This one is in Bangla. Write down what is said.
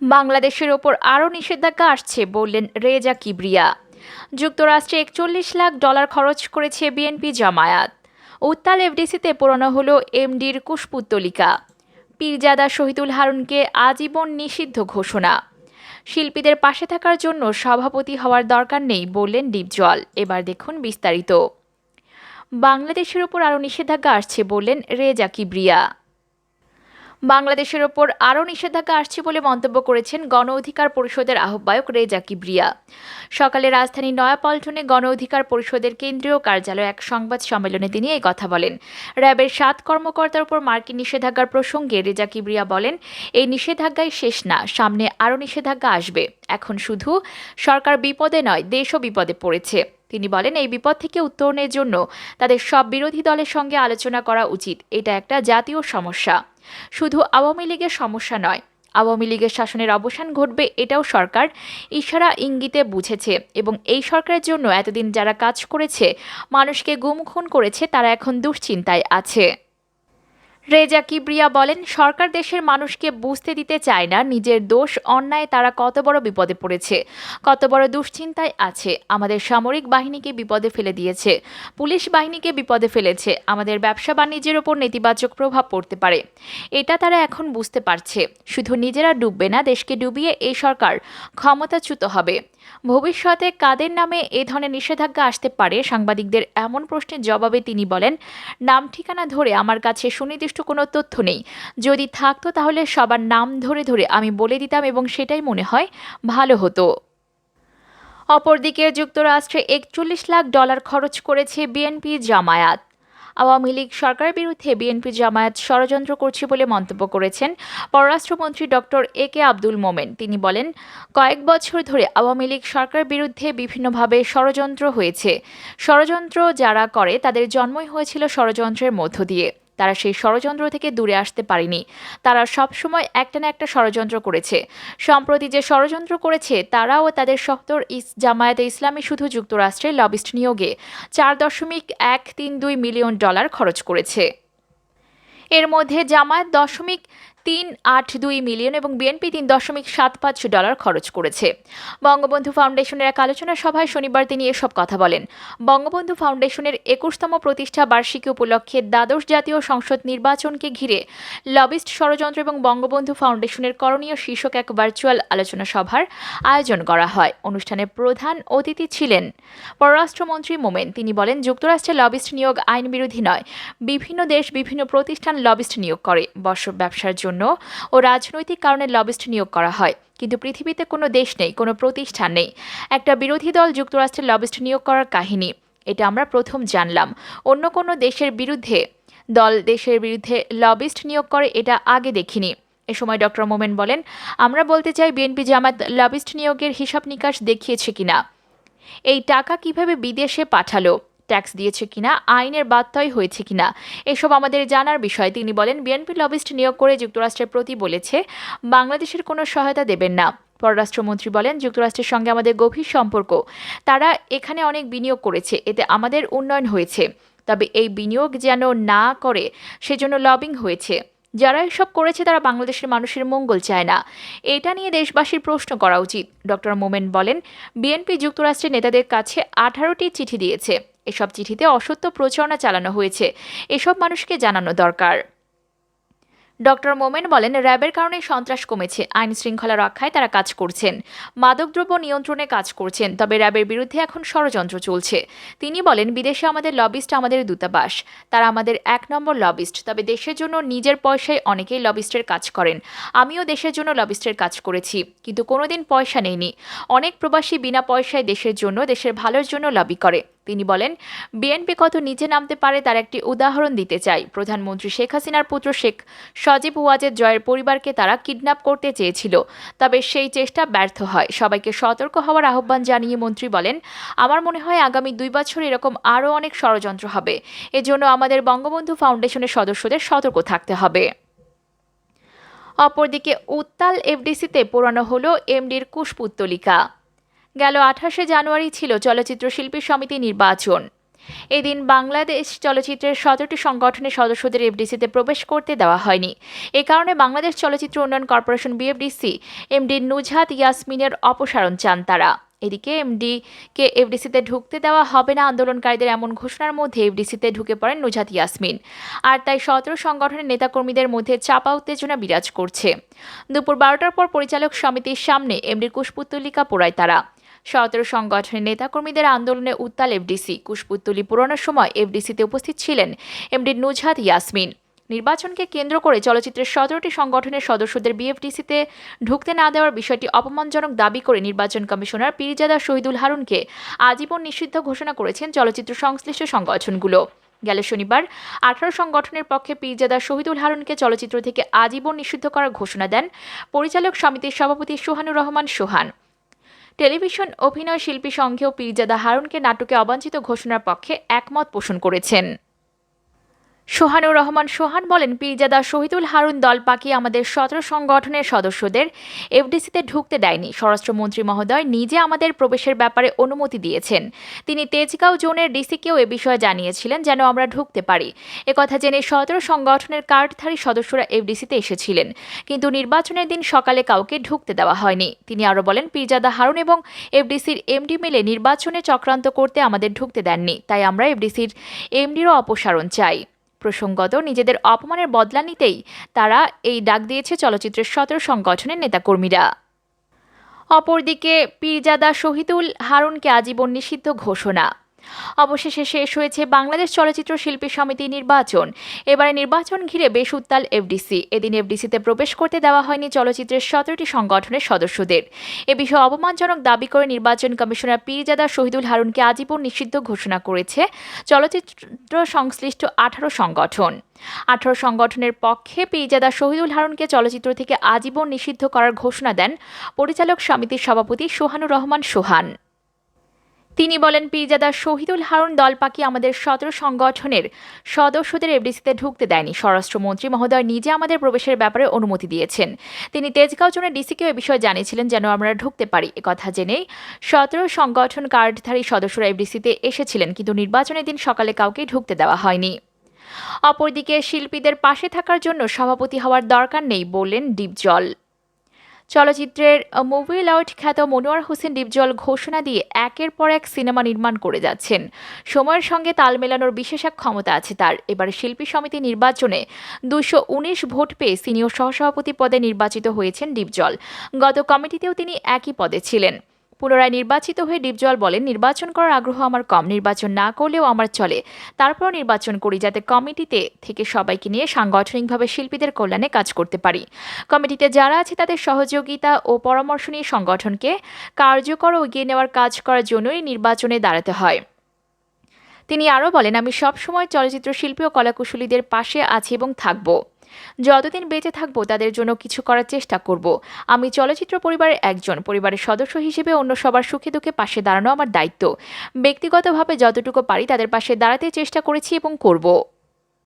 বাংলাদেশের ওপর আরও নিষেধাজ্ঞা আসছে, বললেন রেজা কিবরিয়া। যুক্তরাষ্ট্রে একচল্লিশ লাখ ডলার খরচ করেছে বিএনপি জামায়াত। উত্তাল এফডিসিতে পোড়ানো হলো এমডির কুশপুত্তলিকা। পীরজাদা শহীদুল হারুনকে আজীবন নিষিদ্ধ ঘোষণা। শিল্পীদের পাশে থাকার জন্য সভাপতি হওয়ার দরকার নেই, বললেন ডিপজল এবার দেখুন বিস্তারিত। বাংলাদেশের ওপর আরও নিষেধাজ্ঞা আসছে, বললেন রেজা কিবরিয়া। বাংলাদেশের ওপর আরও নিষেধাজ্ঞা আসছে বলে মন্তব্য করেছেন গণ অধিকার পরিষদের আহ্বায়ক রেজা কিবরিয়া। সকালে রাজধানী নয়াপল্টনে গণ অধিকার পরিষদের কেন্দ্রীয় কার্যালয়ে এক সংবাদ সম্মেলনে তিনি এই কথা বলেন। র্যাবের সাত কর্মকর্তার উপর মার্কিন নিষেধাজ্ঞার প্রসঙ্গে রেজা কিবরিয়া বলেন, এই নিষেধাজ্ঞাই শেষ না, সামনে আরও নিষেধাজ্ঞা আসবে। এখন শুধু সরকার বিপদে নয়, দেশও বিপদে পড়েছে। তিনি বলেন, এই বিপদ থেকে উত্তরণের জন্য তাদের সব বিরোধী দলের সঙ্গে আলোচনা করা উচিত। এটা একটা জাতীয় সমস্যা। শুধু আওয়ামী লীগের সমস্যা নয়, আওয়ামী লীগের শাসনের অবসান ঘটবে এটাও সরকার ইশারা ইঙ্গিতে বুঝেছে এবং এই সরকারের জন্য এতদিন যারা কাজ করেছে, মানুষকে গুম খুন করেছে, তারা এখন দুশ্চিন্তায় আছে। রেজা কিবরিয়া বলেন, সরকার দেশের মানুষকে বুঝতে দিতে চায় না, নিজের দোষ অন্যায়, তারা কত বড় বিপদে পড়েছে, কত বড় দুশ্চিন্তায় আছে, আমাদের সামরিক বাহিনীকে বিপদে ফেলে দিয়েছে, পুলিশ বাহিনীকে বিপদে ফেলেছে, আমাদের ব্যবসা বাণিজ্যের ওপর নেতিবাচক প্রভাব পড়তে পারে। এটা তারা এখন বুঝতে পারছে, শুধু নিজেরা ডুববে না, দেশকে ডুবিয়ে এই সরকার ক্ষমতাচ্যুত হবে। ভবিষ্যতে কাদের নামে এ ধরনের নিষেধাজ্ঞা আসতে পারে, সাংবাদিকদের এমন প্রশ্নের জবাবে তিনি বলেন, নাম ঠিকানা ধরে আমার কাছে সুনির্দিষ্ট কোনো তথ্য নেই। যদি থাকতো তাহলে সবার নাম ধরে ধরে আমি বলে দিতাম এবং সেটাই মনে হয় ভালো হতো। অপরদিকে যুক্তরাষ্ট্রে একচল্লিশ লাখ ডলার খরচ করেছে বিএনপি জামায়াত। আওয়ামী লীগ সরকারের বিরুদ্ধে বিএনপি জামায়াত ষড়যন্ত্র করছে বলে মন্তব্য করেছেন পররাষ্ট্রমন্ত্রী ডক্টর এ কে আব্দুল মোমেন। তিনি বলেন, কয়েক বছর ধরে আওয়ামী লীগ সরকারের বিরুদ্ধে বিভিন্নভাবে ষড়যন্ত্র হয়েছে। ষড়যন্ত্র যারা করে তাদের জন্মই হয়েছিল ষড়যন্ত্রের মধ্য দিয়ে। তারা সেই ষড়যন্ত্র থেকে দূরে আসতে পারেনি। তারা সবসময় একটা না একটা ষড়যন্ত্র করেছে। সম্প্রতি যে ষড়যন্ত্র করেছে, তারাও তাদের সত্তর ইস, জামায়াতে ইসলামী শুধু যুক্তরাষ্ট্রের লবিস্ট নিয়োগে চার দশমিক এক তিন দুই মিলিয়ন ডলার খরচ করেছে। এর মধ্যে জামায়াত দশমিক তিন আট দুই মিলিয়ন এবং বিএনপি তিন দশমিক সাত পাঁচ ডলার খরচ করেছে। বঙ্গবন্ধু ফাউন্ডেশনের এক আলোচনা সভায় শনিবার তিনি এসব কথা বলেন। বঙ্গবন্ধু ফাউন্ডেশনের একুশতম প্রতিষ্ঠা বার্ষিকী উপলক্ষে দ্বাদশ জাতীয় সংসদ নির্বাচনকে ঘিরে লবিস্ট ষড়যন্ত্র এবং বঙ্গবন্ধু ফাউন্ডেশনের করণীয় শীর্ষক এক ভার্চুয়াল আলোচনা সভার আয়োজন করা হয়। অনুষ্ঠানে প্রধান অতিথি ছিলেন পররাষ্ট্রমন্ত্রী মোমেন। তিনি বলেন, যুক্তরাষ্ট্রে লবিস্ট নিয়োগ আইন বিরোধী নয়। বিভিন্ন দেশ বিভিন্ন প্রতিষ্ঠান লবিস্ট নিয়োগ করে। বর্ষ ব্যবসার জন্য ও রাজনৈতিক কারণে লবিস্ট নিয়োগ করা হয়। কিন্তু পৃথিবীতে কোনো দেশ নেই, কোনো প্রতিষ্ঠান নেই। একটা বিরোধী দল যুক্তরাষ্ট্রে লবিস্ট নিয়োগ করার কাহিনী, এটা আমরা প্রথম জানলাম। অন্য কোনো দেশের বিরুদ্ধে দল দেশের বিরুদ্ধে লবিস্ট নিয়োগ করে, এটা আগে দেখিনি। এ সময় ডক্টর মোমেন বলেন, আমরা বলতে চাই বিএনপি জামাত লবিস্ট নিয়োগের হিসাব নিকাশ দেখিয়েছে কিনা। এই টাকা কীভাবে বিদেশে পাঠালো? ট্যাক্স দিয়েছে কিনা, আইনের বাধ্যই হয়েছে কিনা, এসব আমাদের জানার বিষয়। তিনি বলেন, বিএনপি লবিস্ট নিয়োগ করে যুক্তরাষ্ট্রের প্রতি বলেছে, বাংলাদেশের কোনো সহায়তা দেবেন না। পররাষ্ট্রমন্ত্রী বলেন, যুক্তরাষ্ট্রের সঙ্গে আমাদের গভীর সম্পর্ক। তারা এখানে অনেক বিনিয়োগ করেছে, এতে আমাদের উন্নয়ন হয়েছে। তবে এই বিনিয়োগ যেন না করে, সেজন্য লবিং হয়েছে। যারা এসব করেছে, তারা বাংলাদেশের মানুষের মঙ্গল চায় না। এটা নিয়ে দেশবাসীর প্রশ্ন করা উচিত। ডক্টর মোমেন বলেন, বিএনপি যুক্তরাষ্ট্রের নেতাদের কাছে আঠারোটি চিঠি দিয়েছে। এসব চিঠিতে অসত্য প্রচারণা চালানো হয়েছে। এসব মানুষকে জানানো দরকার। ডক্টর মোমেন বলেন, র্যাবের কারণে সন্ত্রাস কমেছে। আইন শৃঙ্খলা রক্ষায় তারা কাজ করছেন। মাদকদ্রব্য নিয়ন্ত্রণে কাজ করছেন, তবে র্যাবের বিরুদ্ধে এখন ষড়যন্ত্র চলছে। তিনি বলেন, বিদেশে আমাদের লবিস্ট আমাদের দূতাবাস। তারা আমাদের এক নম্বর লবিস্ট, তবে দেশের জন্য নিজের পয়সায় অনেকেই লবিস্টের কাজ করেন। আমিও দেশের জন্য লবিস্টের কাজ করেছি, কিন্তু কোনোদিন পয়সা নেইনি। অনেক প্রবাসী বিনা পয়সায় দেশের জন্য, দেশের ভালোর জন্য লবি করে। তিনি বলেন, বিএনপি কত নিচে নামতে পারে তার একটি উদাহরণ দিতে চাই। প্রধানমন্ত্রী শেখ হাসিনার পুত্র শেখ সজীব ওয়াজেদ জয়ের পরিবারকে তারা কিডন্যাপ করতে চেয়েছিল, তবে সেই চেষ্টা ব্যর্থ হয়। সবাইকে সতর্ক হওয়ার আহ্বান জানিয়ে মন্ত্রী বলেন, আমার মনে হয় আগামী দুই বছর এরকম আরও অনেক ষড়যন্ত্র হবে। এজন্য আমাদের বঙ্গবন্ধু ফাউন্ডেশনের সদস্যদের সতর্ক থাকতে হবে। অপরদিকে উত্তাল এফডিসিতে পোড়ানো হলো এমডির কুশপুত্তলিকা। গেল আঠাশে জানুয়ারি ছিল চলচ্চিত্র শিল্পী সমিতি নির্বাচন। এদিন বাংলাদেশ চলচ্চিত্রের সতেরোটি সংগঠনের সদস্যদের এফডিসিতে প্রবেশ করতে দেওয়া হয়নি। এ কারণে বাংলাদেশ চলচ্চিত্র উন্নয়ন কর্পোরেশন বিএফডিসি, এমডি নুজহাত ইয়াসমিনের অপসারণ চান তারা। এদিকে এমডিকে এফডিসিতে ঢুকতে দেওয়া হবে না আন্দোলনকারীদের এমন ঘোষণার মধ্যে এফডিসিতে ঢুকে পড়েন নুজাত ইয়াসমিন। আর তাই সতেরো সংগঠনের নেতাকর্মীদের মধ্যে চাপা উত্তেজনা বিরাজ করছে। দুপুর বারোটার পর পরিচালক সমিতির সামনে এমডির কুশপুত্তলিকা পোড়ায় তারা। সতেরো সংগঠনের নেতাকর্মীদের আন্দোলনে উত্তাল এফডিসি। কুশপুত্তলি পুরোনোর সময় এফডিসিতে উপস্থিত ছিলেন এমডি নুজহাত ইয়াসমিন। নির্বাচনকে কেন্দ্র করে চলচ্চিত্রের সতেরোটি সংগঠনের সদস্যদের বিএফডিসিতে ঢুকতে না দেওয়ার বিষয়টি অপমানজনক দাবি করে নির্বাচন কমিশনার পীরজাদা শহীদুল হারুনকে আজীবন নিষিদ্ধ ঘোষণা করেছেন চলচ্চিত্র সংশ্লিষ্ট সংগঠনগুলো। গেল শনিবার আঠারো সংগঠনের পক্ষে পীরজাদা শহীদুল হারুনকে চলচ্চিত্র থেকে আজীবন নিষিদ্ধ করার ঘোষণা দেন পরিচালক সমিতির সভাপতি সোহানুর রহমান সোহান। টেলিভিশন অভিনয় শিল্পী সংঘেও পিরজাদা হারুনকে নাটকে অবাঞ্ছিত ঘোষণার পক্ষে একমত পোষণ করেছেন। সোহানুর রহমান সোহান বলেন, পীরজাদা শহীদুল হারুন দল পাকি আমাদের সতেরো সংগঠনের সদস্যদের এফডিসিতে ঢুকতে দেয়নি। স্বরাষ্ট্রমন্ত্রী মহোদয় নিজে আমাদের প্রবেশের ব্যাপারে অনুমতি দিয়েছেন। তিনি তেজগাঁও জোনের ডিসিকেও এ বিষয়ে জানিয়েছিলেন যেন আমরা ঢুকতে পারি। একথা জেনে সতেরো সংগঠনের কার্ডধারী সদস্যরা এফডিসিতে এসেছিলেন। কিন্তু নির্বাচনের দিন সকালে কাউকে ঢুকতে দেওয়া হয়নি। তিনি আরও বলেন, পীরজাদা হারুন এবং এফডিসির এমডি মিলে নির্বাচনে চক্রান্ত করতে আমাদের ঢুকতে দেননি। তাই আমরা এফডিসির এমডিরও অপসারণ চাই। প্রসঙ্গত নিজেদের অপমানের বদলা নিতেই তারা এই ডাক দিয়েছে চলচ্চিত্রের সতেরো সংগঠনের নেতাকর্মীরা। অপরদিকে পীরজাদা শহীদুল হারুনকে আজীবন নিষিদ্ধ ঘোষণা। অবশেষে শেষ হয়েছে বাংলাদেশ চলচ্চিত্র শিল্পী সমিতি নির্বাচন। এবারে নির্বাচন ঘিরে বেশ উত্তাল এফডিসি। এদিন এফডিসিতে প্রবেশ করতে দেওয়া হয়নি চলচ্চিত্রের সতেরোটি সংগঠনের সদস্যদের। এ বিষয়ে অপমানজনক দাবি করে নির্বাচন কমিশনার পীরজাদা শহীদুল হারুনকে আজীবন নিষিদ্ধ ঘোষণা করেছে চলচ্চিত্র সংশ্লিষ্ট আঠারো সংগঠন। আঠারো সংগঠনের পক্ষে পীরজাদা শহীদুল হারুনকে চলচ্চিত্র থেকে আজীবন নিষিদ্ধ করার ঘোষণা দেন পরিচালক সমিতির সভাপতি সোহানুর রহমান সোহান। তিনি বলেন, পীরজাদা শহীদুল হারুন দল পাকি আমাদের সতেরো সংগঠনের সদস্যদের এফডিসিতে ঢুকতে দেয়নি। স্বরাষ্ট্রমন্ত্রী মহোদয় নিজে আমাদের প্রবেশের ব্যাপারে অনুমতি দিয়েছেন। তিনি তেজগাঁও জোনের ডিসিকে এ বিষয়ে জানিয়েছিলেন যেন আমরা ঢুকতে পারি। একথা জেনেই সতেরো সংগঠন কার্ডধারী সদস্যরা এফডিসিতে এসেছিলেন, কিন্তু নির্বাচনের দিন সকালে কাউকে ঢুকতে দেওয়া হয়নি। অপরদিকে শিল্পীদের পাশে থাকার জন্য সভাপতি হওয়ার দরকার নেই বললেন ডিপজল। চলচ্চিত্রের মুভি লাউট খ্যাত মনোয়ার হোসেন ডিপজল ঘোষণা দিয়ে একের পর এক সিনেমা নির্মাণ করে যাচ্ছেন। সময়ের সঙ্গে তাল মেলানোর বিশেষ এক ক্ষমতা আছে তার। এবার শিল্পী সমিতি নির্বাচনে দুশো উনিশ ভোট পেয়ে সিনিয়র সহসভাপতি পদে নির্বাচিত হয়েছেন ডিপজল। গত কমিটিতেও তিনি একই পদে ছিলেন। পুনরায় নির্বাচিত হয়ে ডিপজল বলেন, নির্বাচন করার আগ্রহ আমার কম, নির্বাচন না করলেও আমার চলে। তারপর নির্বাচন করি যাতে কমিটিতে থেকে সবাইকে নিয়ে সাংগঠনিকভাবে শিল্পীদের কল্যাণে কাজ করতে পারি। কমিটিতে যারা আছে তাদের সহযোগিতা ও পরামর্শ নিয়ে সংগঠনকে কার্যকর এগিয়ে নেওয়ার কাজ করার জন্যই নির্বাচনে দাঁড়াতে হয়। তিনি আরও বলেন, আমি সবসময় চলচ্চিত্র শিল্পী ও কলাকুশলীদের পাশে আছি এবং থাকব। যতদিন বেঁচে থাকব, তাদের জন্য কিছু করার চেষ্টা করব। আমি চলচ্চিত্র পরিবারের একজন, পরিবারের সদস্য হিসেবে অন্য সবার সুখে দুঃখে পাশে দাঁড়ানো আমার দায়িত্ব। ব্যক্তিগতভাবে যতটুকু পারি তাদের পাশে দাঁড়াতে চেষ্টা করেছি এবং করব।